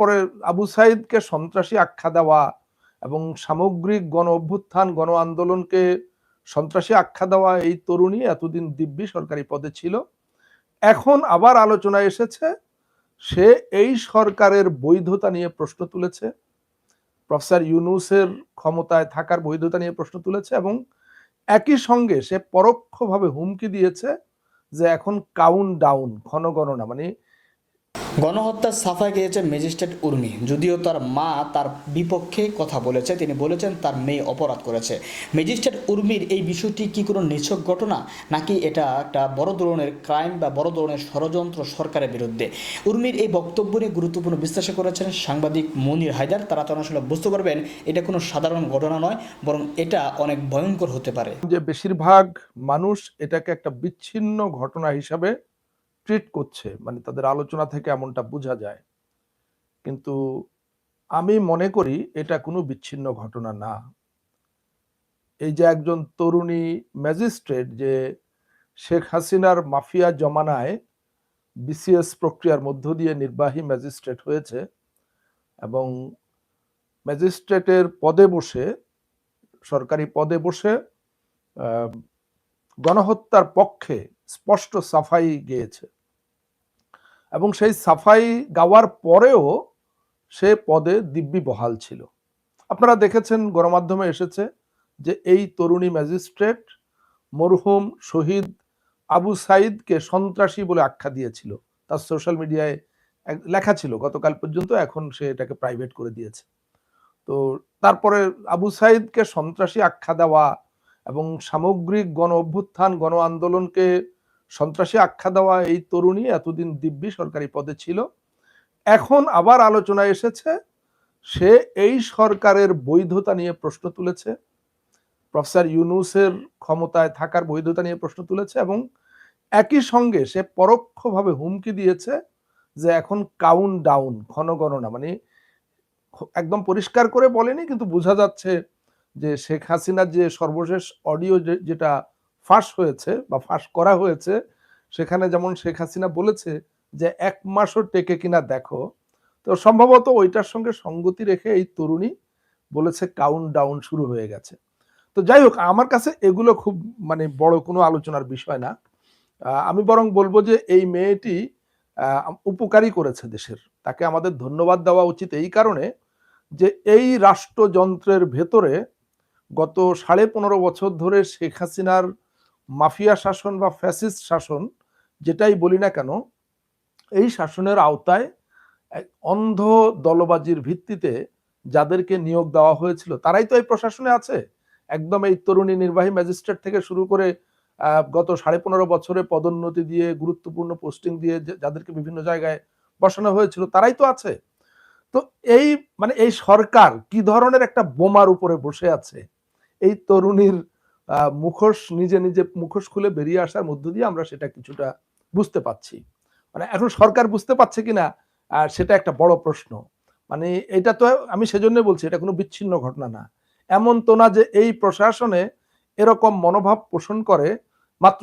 তারপরে আবু সাইদকে সন্ত্রাসী আখ্যা দেওয়া এবং সামগ্রিক গণ অভ্যুত্থান, গণ আন্দোলনকে সন্ত্রাসী আখ্যা দেওয়া এই তরুণী এতদিন দিব্যি সরকারি পদে ছিল। এখন আবার আলোচনায় এসেছে, সে এই সরকারের বৈধতা নিয়ে প্রশ্ন তুলেছে। প্রফেসর ইউনুসের ক্ষমতায় থাকার বৈধতা নিয়ে প্রশ্ন তুলেছে এবং একই সঙ্গে সে পরোক্ষভাবে হুমকি দিয়েছে যে এখন কাউন্ট ডাউন ক্ষণ গণনা মানে গণহত্যার সাফাই গিয়েছে ম্যাজিস্ট্রেট উর্মি। যদিও তার মা তার বিপক্ষে কথা বলেছে, তিনি বলেছেন তার মেয়ে অপরাধ করেছে। ম্যাজিস্ট্রেট উর্মির এই বিষয়টি কি কোনো নিছক ঘটনা? নাকি এটা একটা বড় ধরনের ক্রাইম বা বড় ধরনের ষড়যন্ত্র সরকারের বিরুদ্ধে? উর্মির এই বক্তব্য নিয়ে গুরুত্বপূর্ণ বিশ্লেষণ করেছেন সাংবাদিক মনির হায়দার। তারা তো আসলে বুঝতে পারবেন, এটা কোনো সাধারণ ঘটনা নয়, বরং এটা অনেক ভয়ঙ্কর হতে পারে। যে বেশিরভাগ মানুষ এটাকে একটা বিচ্ছিন্ন ঘটনা হিসাবে ট্রিট করছে মানে তাদের আলোচনা থেকে এমনটা বোঝা যায়। কিন্তু আমি মনে করি এটা কোনো বিচ্ছিন্ন ঘটনা না। এই যে একজন তরুণী ম্যাজিস্ট্রেট যে শেখ হাসিনার মাফিয়া জমানায় বিসিএস প্রক্রিয়ার মধ্য দিয়ে নির্বাহী ম্যাজিস্ট্রেট হয়েছে এবং ম্যাজিস্ট্রেটের পদে বসে, সরকারি পদে বসে গণহত্যার পক্ষে স্পষ্ট সাফাই গেয়েছে। এবং সেই সাফাই গাওয়ার পরেও সে পদে দিব্যি বহাল ছিল। আপনারা দেখেছেন গণমাধ্যমে এসেছে যে এই তরুণী ম্যাজিস্ট্রেট মরহুম শহীদ আবু সাইদকে সন্ত্রাসী বলে আখ্যা দিয়েছিল। তার সোশ্যাল মিডিয়ায় লেখা ছিল, গতকাল পর্যন্ত এখন সে এটাকে প্রাইভেট করে দিয়েছে। তো তারপরে আবু সাইদকে সন্ত্রাসী আখ্যা দেওয়া এবং সামগ্রিক গণ অভ্যুত্থান, গণ আন্দোলনকে সন্ত্রাসী আখ্যা দেওয়া এই তরুণী এতদিন দিব্যি সরকারি পদে ছিল। এখন আবার আলোচনায় এসেছে, সে এই সরকারের বৈধতা নিয়ে প্রশ্ন তুলেছে। প্রফেসর ইউনুসের ক্ষমতায় থাকার বৈধতা নিয়ে প্রশ্ন তুলেছে এবং একই সঙ্গে সে পরোক্ষভাবে হুমকি দিয়েছে যে এখন কাউন্ট ডাউন ক্ষণগণনা মানে একদম পরিষ্কার করে বলেনি, কিন্তু বোঝা যাচ্ছে যে শেখ হাসিনার যে সর্বশেষ অডিও যেটা ফাঁস হয়েছে বা ফাঁস করা হয়েছে, সেখানে যেমন শেখ হাসিনা বলেছে যে, এক মাসও টেকে কিনা দেখো। তো সম্ভবত ওইটার সঙ্গে সঙ্গতি রেখে এই তরুণী বলেছে কাউন্ট ডাউন শুরু হয়ে গেছে। তো যাই হোক, আমার কাছে এগুলো খুব মানে বড় কোনো আলোচনার বিষয় না। আমি বরং বলব যে, এই মেয়েটি উপকারী করেছে দেশের। তাকে আমাদের ধন্যবাদ দেওয়া উচিত এই কারণে যে, এই রাষ্ট্রযন্ত্রের ভেতরে গত সাড়ে পনেরো বছর ধরে শেখ হাসিনার মাফিয়া শাসন বা ফ্যাসিস্ট শাসন যেটাই বলি না কেন, এই শাসনের আওতায় অন্ধ দলবাজির ভিত্তিতে যাদেরকে নিয়োগ দেওয়া হয়েছিল, তারাই তো এই প্রশাসনে আছে। একদম এই তরুণী নির্বাহী ম্যাজিস্ট্রেট থেকে শুরু করে গত সাড়ে পনেরো বছরে পদোন্নতি দিয়ে, গুরুত্বপূর্ণ পোস্টিং দিয়ে যাদেরকে বিভিন্ন জায়গায় বসানো হয়েছিল, তারাই তো আছে। তো এই মানে এই সরকার কি ধরনের একটা বোমার উপরে বসে আছে? এই তরুণীর মুখোশ, নিজে নিজে মুখোশ খুলে বেরিয়ে আসার মধ্য দিয়ে আমরা সেটা কিছুটা বুঝতে পাচ্ছি মানে এখন সরকার বুঝতে পারছে কিনা সেটা একটা বড় প্রশ্ন। মানে এটা তো আমি সেজন্য বলছি, এটা কোনো বিচ্ছিন্ন ঘটনা না। এমন তো না যে এই প্রশাসনে এরকম মনোভাব পোষণ করে মাত্র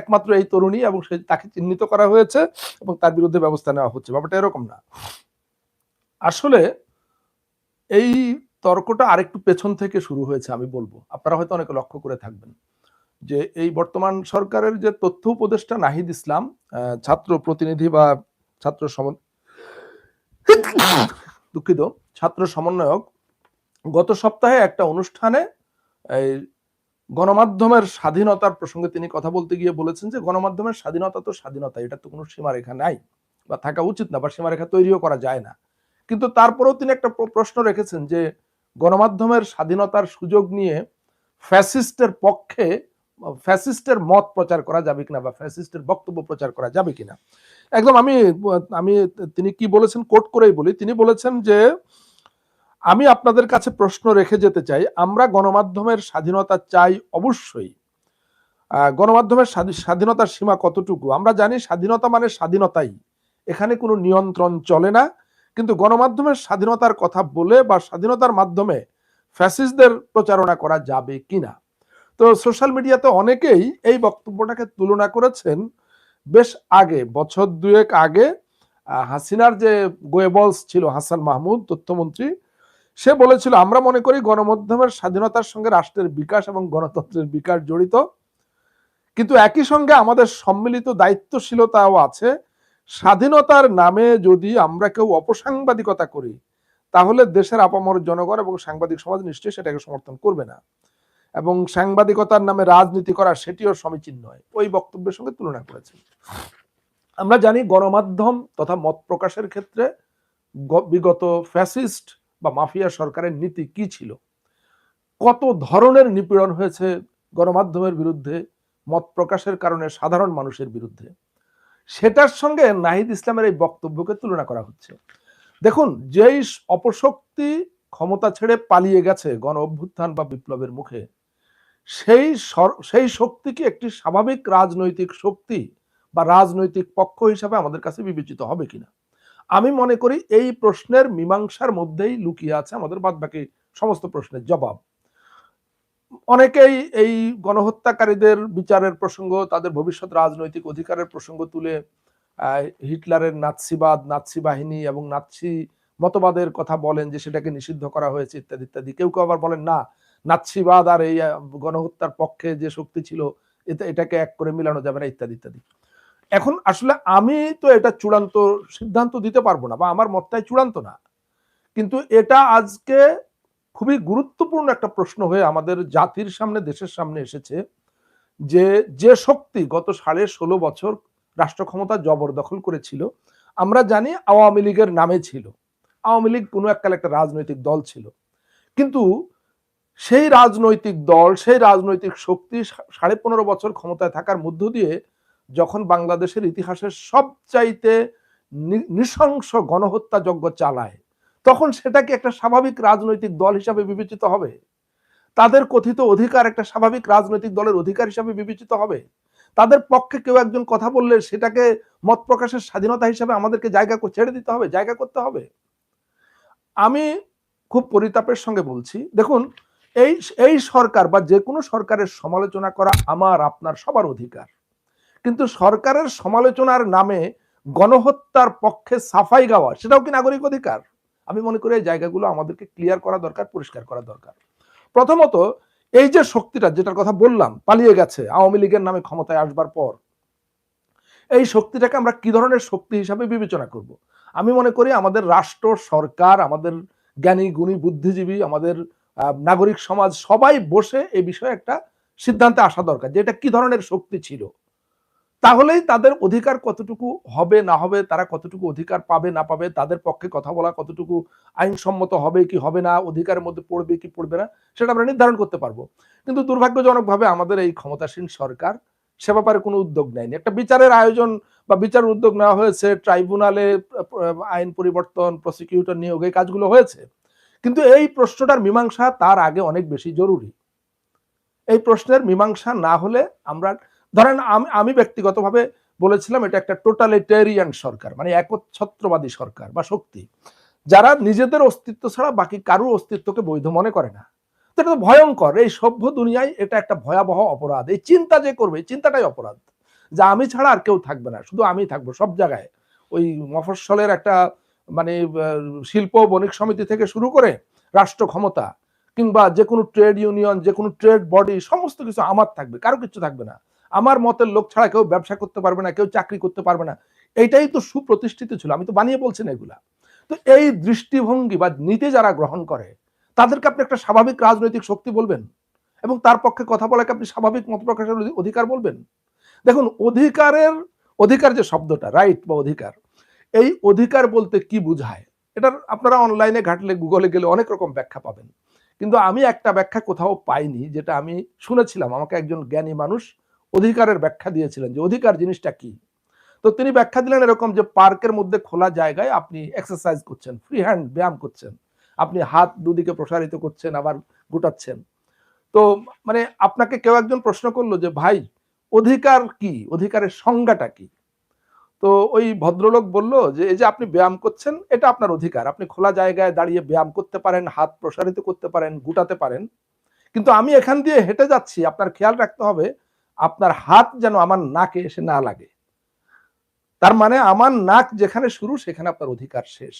একমাত্র এই তরুণী এবং সে তাকে চিহ্নিত করা হয়েছে এবং তার বিরুদ্ধে ব্যবস্থা নেওয়া হচ্ছে। ব্যাপারটা এরকম না। আসলে এই তর্কটা আরেকটু পেছন থেকে শুরু হয়েছে, আমি বলব। আপনারা হয়তো অনেকে লক্ষ্য করে থাকবেন যে এই বর্তমান সরকারের যে তথ্য উপদেষ্টা নাহিদ ইসলাম ছাত্র প্রতিনিধি বা ছাত্র সম দুঃখিত, ছাত্র সমন্বয়ক, গত সপ্তাহে একটা অনুষ্ঠানে এই গণমাধ্যমের স্বাধীনতার প্রসঙ্গে তিনি কথা বলতে গিয়ে বলেছেন যে গণমাধ্যমের স্বাধীনতা তো স্বাধীনতা, এটা তো কোনো সীমারেখা নাই বা থাকা উচিত না বা সীমারেখা তৈরিও করা যায় না। কিন্তু তারপরেও তিনি একটা প্র- প্রশ্ন রেখেছেন যে গণমাধ্যমের স্বাধীনতার সুযোগ নিয়ে ফ্যাসিস্টের পক্ষে, ফ্যাসিস্টের মত প্রচার করা যাবে কিনা বা ফ্যাসিস্টের বক্তব্য প্রচার করা যাবে কিনা। একদম আমি আমি তিনি কি বলেছেন কোট করেই বলি। তিনি বলেছেন যে, আমি আপনাদের কাছে প্রশ্ন রেখে যেতে চাই, আমরা গণমাধ্যমের স্বাধীনতা চাই অবশ্যই। গণমাধ্যমের স্বাধীনতার সীমা কতটুকু? আমরা জানি স্বাধীনতা মানে স্বাধীনতাই। এখানে কোনো নিয়ন্ত্রণ চলে না। কিন্তু গণমাধ্যমের স্বাধীনতার কথা বলে বা স্বাধীনতার মাধ্যমে ফ্যাসিস্টদের প্রচারণা করা যাবে কিনা? তো সোশ্যাল মিডিয়াতে অনেকেই এই বক্তব্যটাকে তুলনা করেছেন বেশ আগে, বছর দুয়েক আগে হাসিনার যে গোয়েবলস ছিল, হাসান মাহমুদ, তথ্যমন্ত্রী, সে বলেছিল, আমরা মনে করি গণমাধ্যমের স্বাধীনতার সঙ্গে রাষ্ট্রের বিকাশ এবং গণতন্ত্রের বিকাশ জড়িত। কিন্তু একই সঙ্গে আমাদের সম্মিলিত দায়িত্বশীলতাও আছে। স্বাধীনতার নামে যদি আমরা কেউ অপসাংবাদিকতা করি, তাহলে দেশের আপামর জনগণ এবং সাংবাদিক সমাজ নিশ্চয়ই সেটাকে সমর্থন করবে না। এবং সাংবাদিকতার নামে রাজনীতি করা সেটিও সমীচীন নয়। ওই বক্তব্যের সঙ্গে তুলনা করেছেন। আমরা জানি গণমাধ্যম তথা মত প্রকাশের ক্ষেত্রে বিগত ফ্যাসিস্ট বা মাফিয়া সরকারের নীতি কি ছিল? কত ধরনের নিপীড়ন হয়েছে গণমাধ্যমের বিরুদ্ধে, মত প্রকাশের কারণে সাধারণ মানুষের বিরুদ্ধে? সেটার সঙ্গে নাহিদ ইসলামের এই বক্তব্যকে তুলনা করা হচ্ছে। দেখুন, যেই অপশক্তি ক্ষমতা ছেড়ে পালিয়ে গেছে গণ অভ্যুত্থান বা বিপ্লবের মুখে, সেই সেই শক্তিকে একটি স্বাভাবিক রাজনৈতিক শক্তি বা রাজনৈতিক পক্ষ হিসাবে আমাদের কাছে বিবেচিত হবে কিনা? আমি মনে করি এই প্রশ্নের মীমাংসার মধ্যেই লুকিয়ে আছে আমাদের বাদবাকি সমস্ত প্রশ্নের জবাব। অনেকেই এই গণহত্যাকারীদের বিচারের প্রসঙ্গ, তাদের ভবিষ্যৎ রাজনৈতিক অধিকারের প্রসঙ্গ তুলে হিটলারের নাৎসিবাদ, নাৎসি বাহিনী এবং নাৎসি মতবাদের কথা বলেন যে সেটাকে নিষিদ্ধ করা হয়েছে ইত্যাদি ইত্যাদি। কেউ কেউ আবার বলেন, না, নাৎসিবাদ আর এই গণহত্যার পক্ষে যে শক্তি ছিল এটা এটাকে এক করে মিলানো যাবে না, ইত্যাদি ইত্যাদি। এখন আসলে আমি তো এটা চূড়ান্ত সিদ্ধান্ত দিতে পারব না বা আমার মতটাই চূড়ান্ত না। কিন্তু এটা আজকে খুবই গুরুত্বপূর্ণ একটা প্রশ্ন হয়ে আমাদের জাতির সামনে, দেশের সামনে এসেছে যে যে শক্তি গত সাড়ে ষোলো বছর রাষ্ট্র ক্ষমতা জবরদখল করেছিল, আমরা জানি আওয়ামী লীগের নামে ছিল। আওয়ামী লীগ কোনো এককাল একটা রাজনৈতিক দল ছিল। কিন্তু সেই রাজনৈতিক দল, সেই রাজনৈতিক শক্তি সাড়ে পনেরো বছর ক্ষমতায় থাকার মধ্য দিয়ে যখন বাংলাদেশের ইতিহাসের সবচাইতে নৃশংস গণহত্যাযজ্ঞ চালায় তখন সেটাকে একটা স্বাভাবিক রাজনৈতিক দল হিসাবে বিবেচিত হবে। তাদের কথিত অধিকার একটা স্বাভাবিক রাজনৈতিক দলের অধিকার হিসাবে বিবেচিত হবে। তাদের পক্ষে কেউ একজন কথা বললে সেটাকে মত প্রকাশের স্বাধীনতা হিসাবে আমাদেরকে জায়গা ছেড়ে দিতে হবে, জায়গা করতে হবে। আমি খুব পরিতাপের সঙ্গে বলছি, দেখুন, এই এই সরকার বা যে কোনো সরকারের সমালোচনা করা আমার, আপনার সবার অধিকার। কিন্তু সরকারের সমালোচনার নামে গণহত্যার পক্ষে সাফাই গাওয়া, সেটাও কি নাগরিক অধিকার? আমি মনে করি এই জায়গাগুলো আমাদেরকে ক্লিয়ার করা দরকার, পরিষ্কার করা দরকার। প্রথমত, এই যে শক্তিটা যেটার কথা বললাম, পালিয়ে গেছে, আওয়ামী লীগের নামে ক্ষমতায় আসবার পর, এই শক্তিটাকে আমরা কি ধরনের শক্তি হিসাবে বিবেচনা করব? আমি মনে করি আমাদের রাষ্ট্র, সরকার, আমাদের জ্ঞানী, গুণী, বুদ্ধিজীবী, আমাদের নাগরিক সমাজ সবাই বসে এই বিষয়ে একটা সিদ্ধান্তে আসা দরকার যে এটা কি ধরনের শক্তি ছিল। তাহলেই তাদের অধিকার কতটুকু হবে, না হবে, তারা কতটুকু অধিকার পাবে, না পাবে, তাদের পক্ষে কথা বলা কতটুকু আইনসম্মত হবে, কি হবে না, অধিকারের মধ্যে পড়বে, কি পড়বে না, সেটা আমরা নির্ধারণ করতে পারব। কিন্তু দুর্ভাগ্যজনকভাবে আমাদের এই ক্ষমতাসীন সরকার সে ব্যাপারে কোনো উদ্যোগ নেয়নি। একটা বিচারের আয়োজন বা বিচার উদ্যোগ নেওয়া হয়েছে, ট্রাইব্যুনালে আইন পরিবর্তন, প্রসিকিউটর নিয়োগ, এই কাজগুলো হয়েছে। কিন্তু এই প্রশ্নটার মীমাংসা তার আগে অনেক বেশি জরুরি। এই প্রশ্নের মীমাংসা না হলে আমরা ধরেন আমি আমি ব্যক্তিগতভাবে বলেছিলাম এটা একটা টোটালিটেরিয়ান সরকার মানে একচ্ছত্রবাদী সরকার বা শক্তি, যারা নিজেদের অস্তিত্ব ছাড়া বাকি কারোর অস্তিত্বকে বৈধ মনে করে না। তো এটা তো ভয়ঙ্কর, এই সভ্য দুনিয়ায় এটা একটা ভয়াবহ অপরাধ, এই চিন্তা যে করবে চিন্তাটাই অপরাধ, যে আমি ছাড়া আর কেউ থাকবে না, শুধু আমি থাকব সব জায়গায়। ওই মফস্বলের একটা মানে শিল্প বণিক সমিতি থেকে শুরু করে রাষ্ট্র ক্ষমতা, কিংবা যে কোনো ট্রেড ইউনিয়ন, যে কোনো ট্রেড বডি, সমস্ত কিছু আমার থাকবে, কারও কিছু থাকবে না। আমার মতের লোক ছাড়া কেউ ব্যবসা করতে পারবে না, কেউ চাকরি করতে পারবে না। এইটাই তো সুপ্রতিষ্ঠিত ছিল। আমি তো বানিয়ে বলছি না এগুলা। তো এই দৃষ্টিভঙ্গি বা নীতি যারা গ্রহণ করে, তাদেরকে আপনি একটা স্বাভাবিক রাজনৈতিক শক্তি বলবেন? এবং তার পক্ষে কথা বলাকে আপনি স্বাভাবিক মত প্রকাশের অধিকার বলবেন? দেখুন, অধিকারের, অধিকার যে শব্দটা রাইট বা অধিকার, এই অধিকার বলতে কি বুঝায়? এটার আপনারা অনলাইনে ঘাটলে গুগলে গেলে অনেক রকম ব্যাখ্যা পাবেন। কিন্তু আমি একটা ব্যাখ্যা কোথাও পাইনি, যেটা আমি শুনেছিলাম। আমাকে একজন জ্ঞানী মানুষ অধিকারের ব্যাখ্যা দিয়েছিলেন যে অধিকার জিনিসটা কি। তো তিনি ব্যাখ্যা দিলেন এরকম যে পার্কের মধ্যে খোলা জায়গায় আপনি এক্সারসাইজ করছেন ফ্রি হ্যান্ড ব্যায়াম করছেন, আপনি হাত দুদিকে প্রসারিত করছেন, আবার গুটাচ্ছেন। তো মানে আপনাকে কেউ একজন প্রশ্ন করল যে, ভাই, অধিকার কি? অধিকারের সংজ্ঞাটা কি? তো ওই ভদ্রলোক বলল যে, এই যে আপনি ব্যায়াম করছেন, এটা আপনার অধিকার। আপনি খোলা জায়গায় দাঁড়িয়ে ব্যায়াম করতে পারেন, হাত প্রসারিত করতে পারেন, গুটাতে পারেন। কিন্তু আমি এখান দিয়ে হেঁটে যাচ্ছি, আপনার খেয়াল রাখতে হবে আপনার হাত যেন আমার নাকে এসে না লাগে। তার মানে আমার নাক যেখানে শুরু, সেখানে আপনার অধিকার শেষ।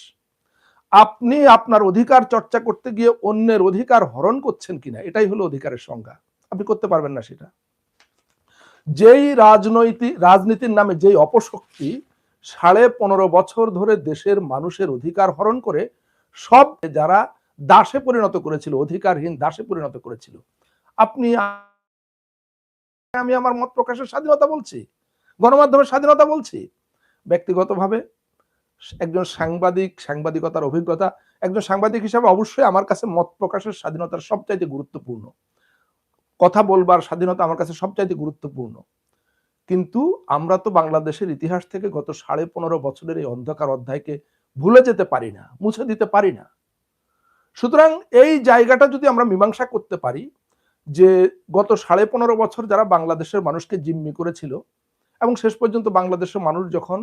আপনি আপনার অধিকার চর্চা করতে গিয়ে অন্যের অধিকার হরণ করছেন কিনা, এটাই হলো অধিকারের সংজ্ঞা। আপনি করতে পারবেন না সেটা। যেই রাজনৈতিক রাজনীতির নামে যেই অপশক্তি সাড়ে পনেরো বছর ধরে দেশের মানুষের অধিকার হরণ করে, সব যারা দাসে পরিণত করেছিল, অধিকারহীন দাসে পরিণত করেছিল, আপনি আমি আমার মত প্রকাশের স্বাধীনতা বলছি, গণমাধ্যমের স্বাধীনতা বলছি। ব্যক্তিগতভাবে একজন সাংবাদিক, সাংবাদিকতার অভিজ্ঞতা, একজন সাংবাদিক হিসাবে অবশ্যই আমার কাছে মত প্রকাশের স্বাধীনতার সবচাইতে গুরুত্বপূর্ণ। কথা বলবার স্বাধীনতা আমার কাছে সবচাইতে গুরুত্বপূর্ণ। কিন্তু আমরা তো বাংলাদেশের ইতিহাস থেকে গত সাড়ে পনেরো বছরের এই অন্ধকার অধ্যায়কে ভুলে যেতে পারি না, মুছে দিতে পারি না। সুতরাং এই জায়গাটা যদি আমরা মীমাংসা করতে পারি যে গত সাড়ে পনেরো বছর যারা বাংলাদেশের মানুষকে জিম্মি করেছিল এবং শেষ পর্যন্ত বাংলাদেশের মানুষ যখন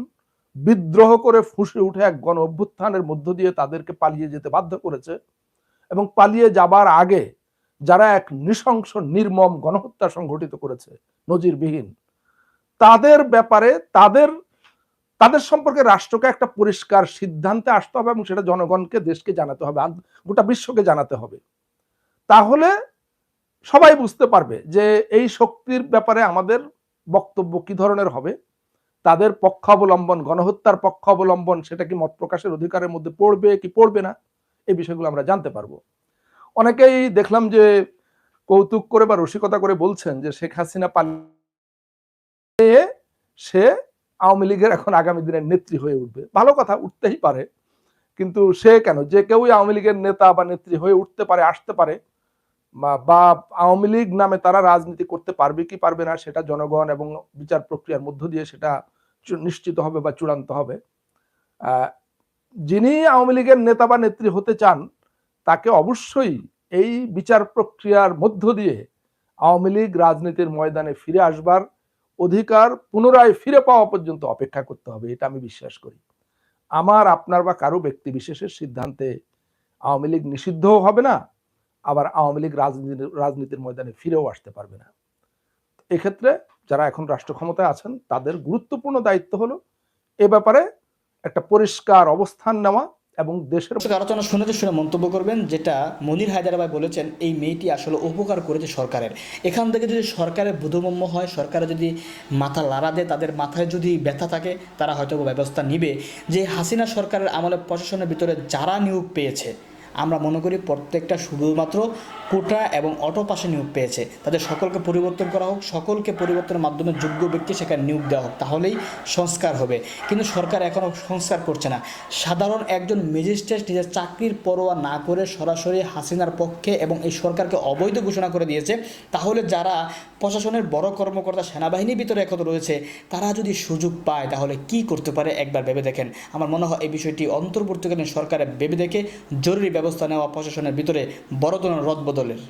বিদ্রোহ করে ফুঁসে উঠে এক গণ অভ্যুত্থানের মধ্য দিয়ে তাদেরকে পালিয়ে যেতে বাধ্য করেছে এবং পালিয়ে যাবার আগে যারা এক নৃশংস, নির্মম গণহত্যা সংঘটিত করেছে, নজিরবিহীন, তাদের ব্যাপারে তাদের তাদের সম্পর্কে রাষ্ট্রকে একটা পরিষ্কার সিদ্ধান্তে আসতে হবে এবং সেটা জনগণকে, দেশকে জানাতে হবে গোটা বিশ্বকে জানাতে হবে। তাহলে সবাই বুঝতে পারবে যে এই শক্তির ব্যাপারে আমাদের বক্তব্য কি ধরনের হবে, তাদের পক্ষাবলম্বন, গণহত্যার পক্ষাবলম্বন সেটা কি মত প্রকাশের অধিকারের মধ্যে পড়বে কি পড়বে না, এই বিষয়গুলো আমরা জানতে পারব। অনেকেই দেখলাম যে কৌতুক করে বা রসিকতা করে বলছেন যে শেখ হাসিনা পালিয়ে সে আওয়ামী লীগের এখন আগামী দিনের নেত্রী হয়ে উঠবে। ভালো কথা, উঠতেই পারে। কিন্তু সে কেন? যে কেউই আওয়ামী লীগের নেতা বা নেত্রী হয়ে উঠতে পারে, আসতে পারে বা- আওয়ামী লীগ নামে তারা রাজনীতি করতে পারবে কি পারবে না সেটা জনগণ এবং বিচার প্রক্রিয়ার মধ্য দিয়ে সেটা নিশ্চিত হবে বা চূড়ান্ত হবে। যিনি আওয়ামী লীগের নেতা বা নেত্রী হতে চান, তাকে অবশ্যই এই বিচার প্রক্রিয়ার মধ্য দিয়ে আওয়ামী লীগ রাজনীতির ময়দানে ফিরে আসবার অধিকার পুনরায় ফিরে পাওয়া পর্যন্ত অপেক্ষা করতে হবে, এটা আমি বিশ্বাস করি। আমার, আপনার বা কারও ব্যক্তি বিশেষের সিদ্ধান্তে আওয়ামী লীগ নিষিদ্ধও হবে না আবার আওয়ামী লীগ রাজনীতির রাজনীতির ময়দানে ফিরেও আসতে পারবে না। এক্ষেত্রে যারা এখন রাষ্ট্র ক্ষমতায় আছেন, তাদের গুরুত্বপূর্ণ দায়িত্ব হলো এ ব্যাপারে একটা পরিষ্কার অবস্থান নেওয়া এবং দেশের আলোচনা শুনেতে শুনে মন্তব্য করবেন, যেটা মনির হায়দারাবাই বলেছেন, এই মেয়েটি আসলে উপকার করেছে সরকারের। এখান থেকে যদি সরকারের বোধগম্য হয়, সরকারে যদি মাথা লাড়া দেয়, তাদের মাথায় যদি ব্যথা থাকে, তারা হয়তো ব্যবস্থা নিবে। যে হাসিনা সরকারের আমলে প্রশাসনের ভিতরে যারা নিয়োগ পেয়েছে আমরা মনে করি প্রত্যেকটা শুধুমাত্র কোটা এবং অটো পাশে নিয়োগ পেয়েছে। তাদের সকলকে পরিবর্তন করা হোক, সকলকে পরিবর্তনের মাধ্যমে যোগ্য ব্যক্তি সেখানে নিয়োগ দেওয়া হোক, তাহলেই সংস্কার হবে। কিন্তু সরকার এখনও সংস্কার করছে না। সাধারণ একজন ম্যাজিস্ট্রেট নিজের চাকরির পরোয়া না করে সরাসরি হাসিনার পক্ষে এবং এই সরকারকে অবৈধ ঘোষণা করে দিয়েছে, তাহলে যারা প্রশাসনের বড় কর্মকর্তা সেনাবাহিনীর ভিতরে এখন রয়েছে, তারা যদি সুযোগ পায়, তাহলে কি করতে পারে? একবার ভেবে দেখেন। আমার মনে হয় এই বিষয়টি অন্তর্বর্তীকালীন সরকারে ভেবে দেখে জরুরি ব্যবস্থা নেওয়া প্রশাসনের ভিতরে বড় ধরনের রদবদলের।